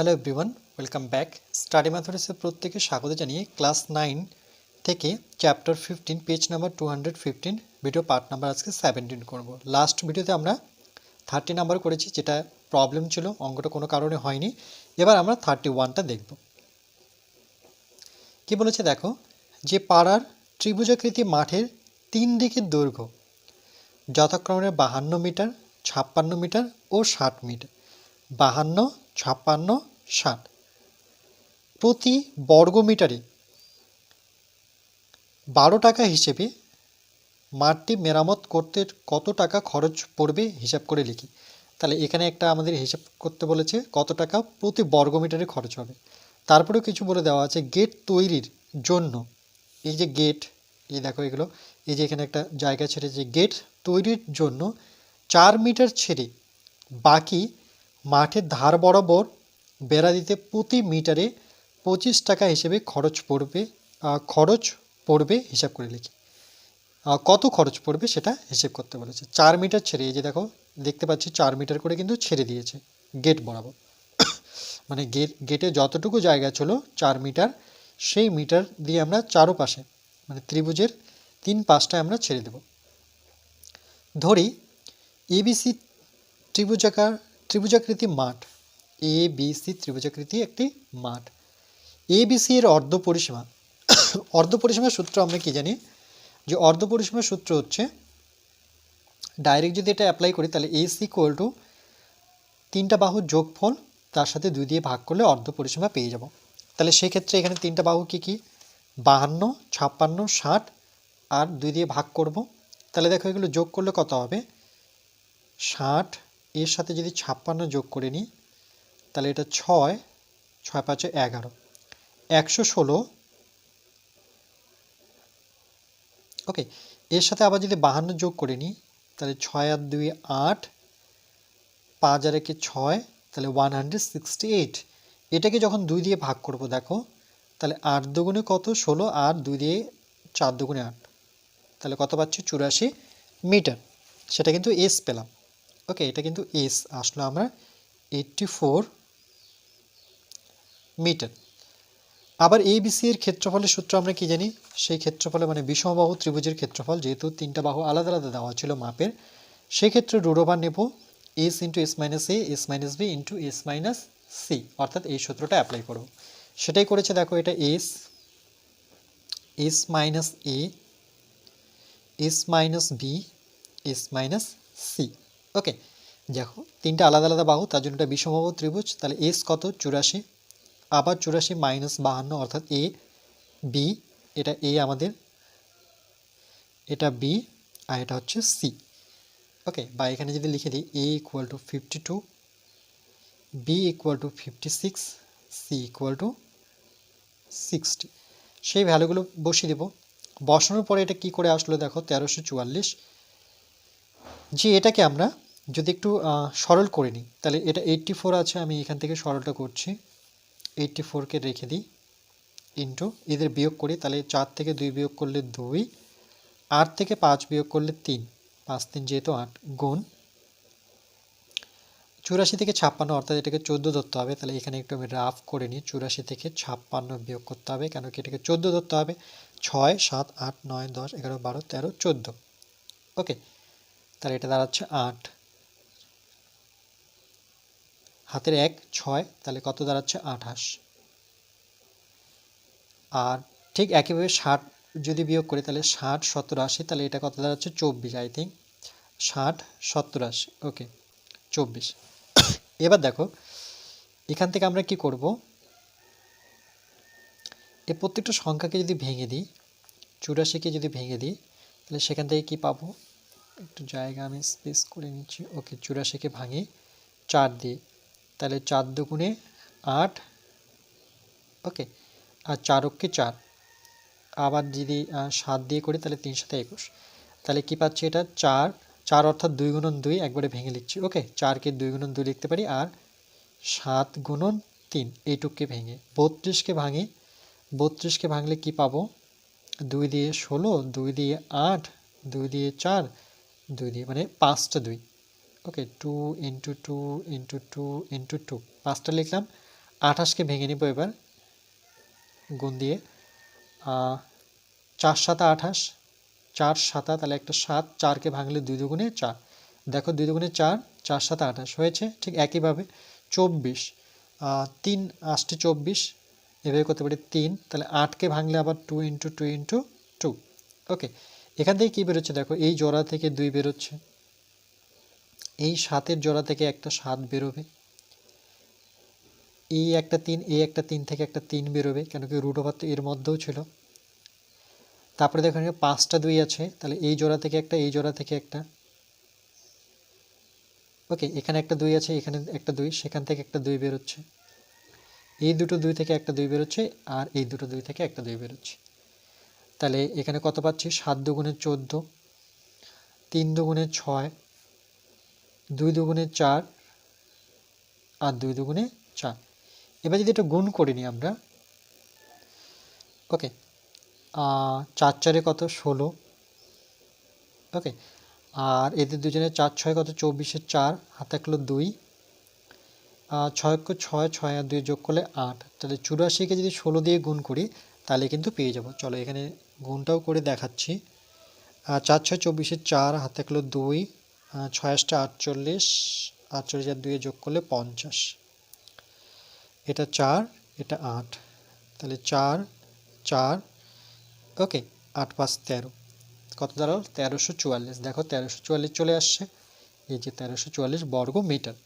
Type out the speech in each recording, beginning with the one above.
Hello everyone welcome back study ম্যাথমেটিক্সের প্রত্যেকে স্বাগত জানিয়ে ক্লাস নাইন থেকে chapter fifteen page number two hundred fifteen video part number আজকে seventeen করব। লাস্ট ভিডিওতে আমরা থার্টি নাম্বার করেছি, যেটা প্রবলেম ছিল, অঙ্কটা কোনো কারণে হয়নি। এবার আমরা থার্টি ওয়ানটা দেখব। কি বলেছে দেখো? যে পাড়ার ত্রিভুজাকৃতি মাঠের তিন দিকের দৈর্ঘ্য যথাক্রমে বাহান্ন মিটার, ছাপ্পান্ন মিটার ও ষাট মিটার। বাহান্ন, ছাপ্পান্ন ষাট প্রতি বর্গ মিটারে বারো টাকা হিসেবে মাঠটি মেরামত করতে কত টাকা খরচ পড়বে হিসাব করে লিখি। তাহলে এখানে একটা আমাদের হিসাব করতে বলেছে কত টাকা প্রতি বর্গ মিটারে খরচ হবে। তারপরেও কিছু বলে দেওয়া আছে গেট তৈরির জন্য। এই যে গেট, এই দেখো এগুলো, এই যে এখানে একটা জায়গা ছেড়ে যে গেট তৈরির জন্য চার মিটার ছেড়ে বাকি মাঠের ধার বরাবর বেড়া দিতে প্রতি মিটারে পঁচিশ টাকা হিসেবে খরচ পড়বে খরচ পড়বে হিসাব করে লিখি। কত খরচ পড়বে সেটা হিসেব করতে বলেছে। চার মিটার ছেড়ে, এই যে দেখো, দেখতে পাচ্ছি চার মিটার করে কিন্তু ছেড়ে দিয়েছে, গেট বরাবর। মানে গেট, গেটে যতটুকু জায়গা ছিল চার মিটার, সেই মিটার দিয়ে আমরা চারোপাশে মানে ত্রিভুজের তিন পাশটায় আমরা ছেড়ে দেব। ধরি এবিসি ত্রিভুজাকার, ত্রিভুজাকৃতি মাঠ এ বি সি ত্রিভুজাকৃতি একটি মাঠ। এ বি সি এর অর্ধ পরিসীমা। অর্ধ পরিসীমার সূত্র আমরা কি জানি? যে অর্ধ পরিসীমার সূত্র হচ্ছে ডাইরেক্ট যদি এটা অ্যাপ্লাই করি, তাহলে এস ইকুয়াল টু তিনটা বাহুর যোগফল তার সাথে দুই দিয়ে ভাগ করলে অর্ধ পরিসীমা পেয়ে যাব। তাহলে সেক্ষেত্রে এখানে তিনটা বাহু কি কি? বাহান্ন, ছাপ্পান্ন, ষাট আর দুই দিয়ে ভাগ করব। তাহলে দেখো এগুলো যোগ করলে কত হবে? ষাট, এর সাথে যদি ছাপ্পান্ন যোগ করে নিই তাহলে এটা ছয় ছয় পাঁচে এগারো। একশো ষোলো। ওকে, এর সাথে আবার যদি বাহান্ন যোগ করে নিই, তাহলে ছয় আর দুই আট, পাঁচ আর একে ছয়, তাহলে ওয়ান হান্ড্রেড সিক্সটি এইট এটাকে যখন দুই দিয়ে ভাগ করব, দেখো, তাহলে আট দুগুণে কত? ষোলো, আর দুই দিয়ে চার দুগুণে আট। তাহলে কত পাচ্ছি? চুরাশি মিটার। সেটা কিন্তু এস পেলাম। ওকে, এটা কিন্তু এস আসলো আমরা এইটটি ফোর মিটার আবার এ বিসি এর ক্ষেত্রফলের সূত্র আমরা কি জানি? সেই ক্ষেত্রফলে মানে বিষমবাহু ত্রিভুজের ক্ষেত্রফল যেহেতু তিনটা বাহু আলাদা আলাদা দেওয়া ছিল মাপের, সেক্ষেত্রে রুডোভার নেব S into S minus A S minus B into S minus C অর্থাৎ এই সূত্রটা অ্যাপ্লাই করব সেটাই করেছে দেখো এটা S S minus A S minus B S minus C okay দেখো, তিনটা আলাদা আলাদা বাহু, তার জন্য এটা বিষমবাহু ত্রিভুজ, তাহলে এস কত? চুরাশি। আবার চুরাশি মাইনাস বাহান্ন, অর্থাৎ এ বি এটা এ আমাদের, এটা বি আর এটা হচ্ছে সি ওকে বা এখানে যদি লিখে দিই A equal to fifty two B equal to fifty six C equal to sixty সেই ভ্যালুগুলো বসিয়ে দেব। বসানোর পরে এটা কি করে আসলো দেখো, তেরোশো চুয়াল্লিশ। যে এটাকে আমরা যদি একটু সরল করে নিই, তাহলে এটা এইট্টি ফোর আছে, আমি এখান থেকে সরলটা করছি। এইট্টি ফোরকে রেখে দিই ইন্টু এদের বিয়োগ করি, তাহলে চার থেকে দুই বিয়োগ করলে দুই, আট থেকে পাঁচ বিয়োগ করলে তিন, পাঁচ তিন যেহেতু আট, গুণ চুরাশি থেকে ছাপ্পান্ন, অর্থাৎ এটাকে চোদ্দ ধরতে হবে, তাহলে এখানে একটু আমি রাফ করে নিই, চুরাশি থেকে ছাপ্পান্ন বিয়োগ করতে হবে, কেন কি এটাকে চোদ্দ ধরতে হবে, ছয়, সাত, আট, নয়, দশ, এগারো, বারো, তেরো, চোদ্দ ওকে তাহলে এটা দাঁড়াচ্ছে আট হাতের এক, ছয়, তাহলে কত দাঁড়াচ্ছে? আঠাশ। আর ঠিক একইভাবে ষাট যদি বিয়োগ করি, তাহলে ষাট সত্তর আশি, তাহলে এটা কত দাঁড়াচ্ছে? চব্বিশ আই থিঙ্ক ষাট সত্তর আশি ওকে চব্বিশ। এবার দেখো, এখান থেকে আমরা কি করব? এই প্রত্যেকটা সংখ্যাকে যদি ভেঙে দিই, চুরাশিকে যদি ভেঙে দিই, তাহলে সেখান থেকে কি পাবো? একটু জায়গা আমি স্পেস করে নিচ্ছি। ওকে চুরাশিকে ভাঙি, চার দিয়ে। তাহলে চার দুগুণে আট ওকে আর চারককে চার। আবার যদি সাত দিয়ে করি তাহলে তিন সাথে একুশ। তাহলে কি পাচ্ছি এটা? চার চার অর্থাৎ দুই গুণন দুই একবারে ভেঙে লিখছি ওকে চারকে দুই গুণন দুই লিখতে পারি, আর সাত গুণন তিন এইটুককে ভেঙে, বত্রিশকে ভাঙি, বত্রিশকে ভাঙলে কি পাবো? দুই দিয়ে ষোলো, দুই দিয়ে আট, দুই দিয়ে চার, দুই দিয়ে মানে পাঁচটা দুই। Okay two into two into two into two পাঁচটা লিখলাম। আঠাশকে ভেঙে নিব এবার। গুণ দিয়ে। চার সাতা আঠাশ, চার সাতা তাহলে একটা সাত, চারকে ভাঙলে দুই দুগুণে চার। দেখো দুই দুগুণে চার চার সাতা আঠাশ হয়েছে, ঠিক একইভাবে। চব্বিশ তিন আষ্টে চব্বিশ, এভাবে করতে পারি তিন, তাহলে আটকে ভাঙলে আবার two into two into two okay এখান থেকে কী বেরোচ্ছে? দেখো এই জোড়া থেকে দুই বেরোচ্ছে। এই সাতের জোড়া থেকে একটা সাত বেরোবে। এই একটা তিন, এই একটা তিন থেকে একটা তিন বেরোবে, কেন কি রুট ওভার এর মধ্যেও ছিল। তারপরে দেখো পাঁচটা দুই আছে, তাহলে এই জোড়া থেকে একটা, এই জোড়া থেকে একটা। ওকে, এখানে একটা দুই আছে, এখানে একটা দুই, সেখান থেকে একটা দুই বেরোচ্ছে। এই দুটো দুই থেকে একটা দুই বেরোচ্ছে, আর এই দুটো দুই থেকে একটা দুই বেরোচ্ছে। তাহলে এখানে কত পাচ্ছি? সাত দুগুণে চোদ্দ, তিন দুগুণে ছয় দুই দুগুণে চার আর দুই দুগুণে চার। এবার যদি এটা গুণ করে নিই আমরা ওকে চার চারে কত? ষোলো। ওকে আর এদের দুজনের চার ছয় কত? চব্বিশের চার, হাতে থাকল দুই। ছয় ছয় ছয় আর দুই যোগ করলে আট। তাহলে চুরাশিকে যদি ষোলো দিয়ে গুণ করি, তাহলে কিন্তু পেয়ে যাব। চলো এখানে গুণটাও করে দেখাচ্ছি। চার ছয় চব্বিশের চার, হাতে থাকল দুই। আহ, ছয় আটচল্লিশ আটচল্লিশ আর দুয়ে যোগ করলে পঞ্চাশ। এটা চার এটা আট। তাহলে চার চার ওকে আট পাঁচ তেরো। কত দাঁড়াল? তেরোশো চুয়াল্লিশ। দেখো তেরোশো চুয়াল্লিশ চলে আসছে। এই যে তেরোশো চুয়াল্লিশ বর্গ মিটার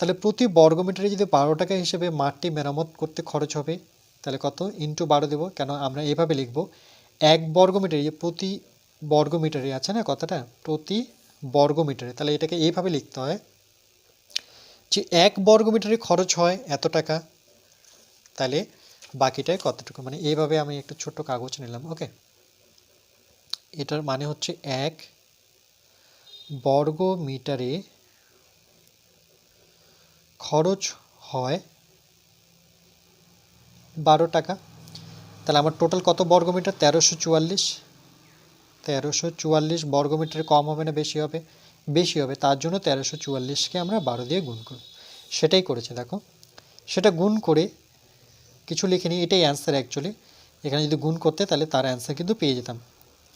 তাহলে প্রতি বর্গ মিটারে যদি বারো টাকা হিসেবে মাঠটি মেরামত করতে খরচ হবে তাহলে কত? ইন্টু বারো দেবো। কেন? আমরা এভাবে লিখব এক বর্গ মিটারে প্রতি বর্গ মিটারে আছে না কথাটা? প্রতি বর্গ মিটারে তাহলে এটাকে এইভাবে লিখতে হয় যে এক বর্গ মিটারে খরচ হয় এত টাকা। তাহলে বাকিটায় কতটুকু? মানে এইভাবে আমি একটা ছোট্ট কাগজ নিলাম, ওকে? এটার মানে হচ্ছে এক বর্গ মিটারে খরচ হয় বারো টাকা। তাহলে আমার টোটাল কত বর্গমিটার? তেরোশো চুয়াল্লিশ। তেরোশো চুয়াল্লিশ বর্গমিটারে কম হবে না, বেশি হবে? বেশি হবে, তার জন্য তেরোশো চুয়াল্লিশকে আমরা বারো দিয়ে গুণ করব। সেটাই করেছে, দেখো। সেটা গুণ করে কিছু লিখিনি এটাই অ্যান্সার অ্যাকচুয়ালি এখানে যদি গুণ করতে, তাহলে তার অ্যান্সার কিন্তু পেয়ে যেতাম।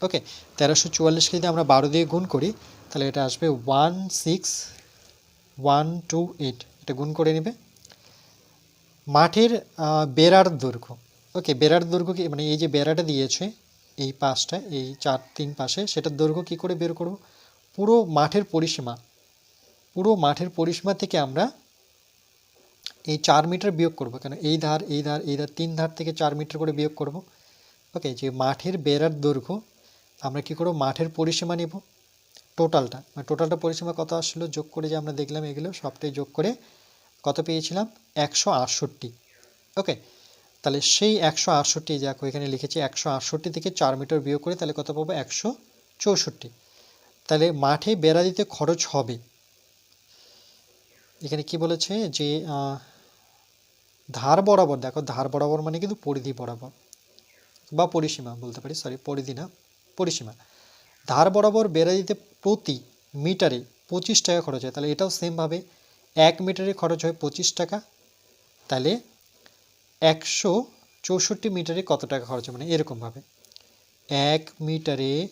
ওকে তেরোশো চুয়াল্লিশকে যদি আমরা বারো দিয়ে গুণ করি, তাহলে এটা আসবে one six one two eight এটা গুণ করে নেবে। মাঠের বেড়ার দৈর্ঘ্য। ওকে বেড়ার দৈর্ঘ্য কি মানে এই যে বেড়াটা দিয়েছে এই পাশটা, এই চার তিন পাশে, সেটার দৈর্ঘ্য কি করে বের করব? পুরো মাঠের পরিসীমা, পুরো মাঠের পরিসীমা থেকে আমরা এই চার মিটার বিয়োগ করব। কেন? এই ধার এই ধার এই ধার, তিন ধার থেকে চার মিটার করে বিয়োগ করব। ওকে, যে মাঠের বেড়ার দৈর্ঘ্য, আমরা কি করব? মাঠের পরিসীমা নেব। টোটালটা মানে টোটালটা পরিসীমা কত আসলো? যোগ করে যে আমরা দেখলাম এগুলো, সবটাই যোগ করে কত পেয়েছিলাম? একশো আটষট্টি। ওকে তাহলে সেই একশো আটষট্টি দেখো এখানে লিখেছি একশো আটষট্টি থেকে চার মিটার বিয়োগ করে তাহলে কত পাবো? একশো চৌষট্টি। তাহলে মাঠে বেড়া দিতে খরচ হবে। এখানে কি বলেছে? যে ধার বরাবর, দেখো ধার বরাবর মানে কিন্তু পরিধি বরাবর বা পরিসীমা বলতে পারি সরি পরিধি না, পরিসীমা। ধার বরাবর বেড়া দিতে প্রতি মিটারে পঁচিশ টাকা খরচ হয়। তাহলে এটাও সেমভাবে এক মিটারে খরচ হয় পঁচিশ টাকা। তাহলে একশো চৌষট্টি মিটারে কত টাকা খরচ মানে এরকমভাবে। এক মিটারে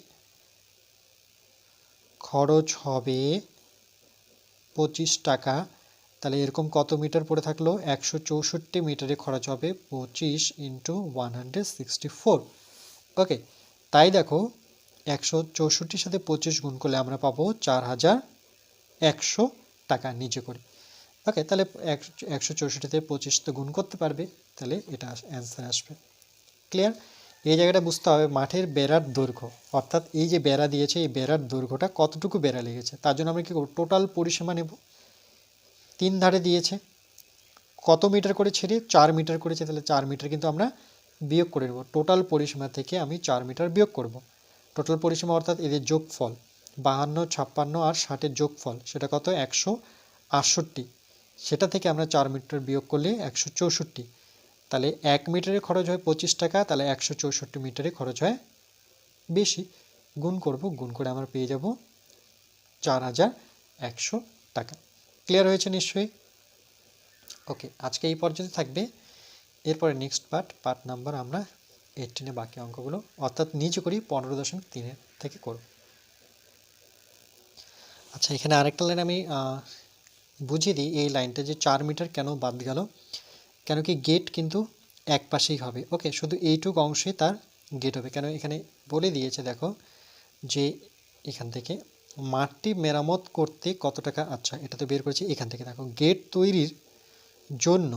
খরচ হবে পঁচিশ টাকা। তাহলে এরকম কত মিটার পড়ে থাকল? একশো চৌষট্টি মিটারে খরচ হবে পঁচিশ into one hundred sixty four. Okay, তাই দেখো, একশো চৌষট্টির সাথে পঁচিশ গুণ করলে আমরা পাবো চার হাজার একশো টাকা নিচে করে। ওকে, তাহলে একশো চৌষট্টিতে পঁচিশ তো গুণ করতে পারবে, তাহলে এটা অ্যান্সার আসবে। ক্লিয়ার এই জায়গাটা বুঝতে হবে, মাঠের বেড়ার দৈর্ঘ্য। অর্থাৎ এই যে বেড়া দিয়েছে, এই বেড়ার দৈর্ঘ্যটা কতটুকু বেড়া লেগেছে, তার জন্য আমরা কী করব টোটাল পরিসীমা নেব। তিন ধারে দিয়েছে, কত মিটার করে ছেড়ে চার মিটার করেছে, তাহলে চার মিটার কিন্তু আমরা বিয়োগ করে নেব। টোটাল পরিসীমা থেকে আমি চার মিটার বিয়োগ করব। টোটাল পরিসীমা অর্থাৎ এদের যোগফল, বাহান্ন, ছাপ্পান্ন আর ষাটের যোগফল, সেটা কত? একশো আটষট্টি। সেটা থেকে আমরা চার মিটার বিয়োগ করলে একশো চৌষট্টি। তাহলে এক মিটারে খরচ হয় পঁচিশ টাকা, তাহলে একশো চৌষট্টি মিটারে খরচ হয় বেশি। গুণ করব, গুণ করে আমরা পেয়ে যাব চার হাজার একশো টাকা। ক্লিয়ার হয়েছে নিশ্চয়ই? ওকে আজকে এই পর্যন্ত থাকবে। এরপরে নেক্সট পার্ট পার্ট নাম্বার আমরা এইটিনে বাকি অঙ্কগুলো, অর্থাৎ নিচে করি পনেরো দশমিক তিনের থেকে করব। আচ্ছা এখানে আরেকটা লাইন আমি বুঝিয়ে দিই এই লাইনটা যে চার মিটার কেন বাদ গেল, কেন কি গেট কিন্তু এক পাশেই হবে। ওকে শুধু এইটুক অংশে তার গেট হবে। কেন এখানে বলে দিয়েছে দেখো যে এখান থেকে মাঠটি মেরামত করতে কত টাকা? আচ্ছা এটা তো বের করেছি এখান থেকে। দেখো গেট তৈরির জন্য,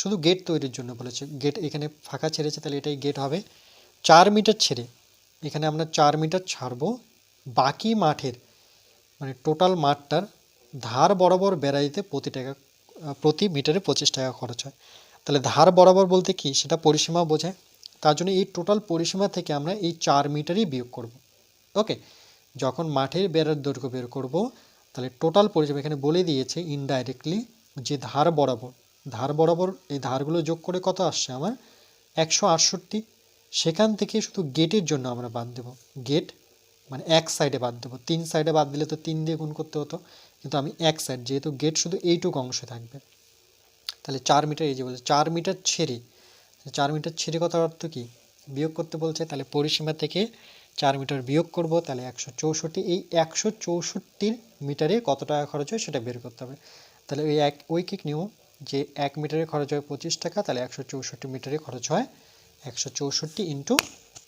শুধু গেট তৈরির জন্য বলেছে। গেট এখানে ফাঁকা ছেড়েছে, তাহলে এটাই গেট হবে। চার মিটার ছেড়ে এখানে আমরা চার মিটার ছাড়বো বাকি মাঠের মানে টোটাল মাঠটার ধার বরাবর বেড়া দিতে প্রতি টাকা, প্রতি মিটারে পঁচিশ টাকা খরচ হয়। তাহলে ধার বরাবর বলতে কি? সেটা পরিসীমা বোঝায়। তার জন্য এই টোটাল পরিসীমা থেকে আমরা এই চার মিটারই বিয়োগ করব। ওকে? যখন মাঠের বেড়ার দৈর্ঘ্য বের করব, তাহলে টোটাল পরিসীমা এখানে বলে দিয়েছে ইনডাইরেক্টলি যে ধার বরাবর। ধার বরাবর এই ধারগুলো যোগ করে কত আসছে আমার? একশো আটষট্টি। সেখান থেকে শুধু গেটের জন্য আমরা বাদ দেব। গেট মানে এক সাইডে বাদ দেবো। তিন সাইডে বাদ দিলে তো তিন দিয়ে গুণ করতে হতো। কিন্তু আমি এক সাইড যেহেতু গেট শুধু এইটুক অংশে থাকবে। তাহলে চার মিটার এই যে বলছে, চার মিটার ছেড়ে চার মিটার ছেড়ে কথার অর্থ কি? বিয়োগ করতে বলছে, তাহলে পরিসীমা থেকে চার মিটার বিয়োগ করব, তাহলে একশো চৌষট্টি, এই একশো চৌষট্টির মিটারে কত টাকা খরচ হয় সেটা বের করতে হবে। তাহলে ওই এক ঐকিক নিয়ম? যে এক মিটারে খরচ হয় পঁচিশ টাকা, তাহলে একশো চৌষট্টি মিটারে খরচ হয় একশো চৌষট্টি ইন্টু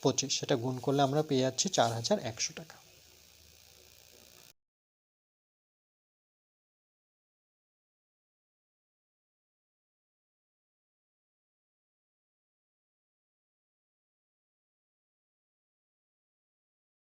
পঁচিশ সেটা গুণ করলে আমরা পেয়ে যাচ্ছি চার হাজার একশো টাকা।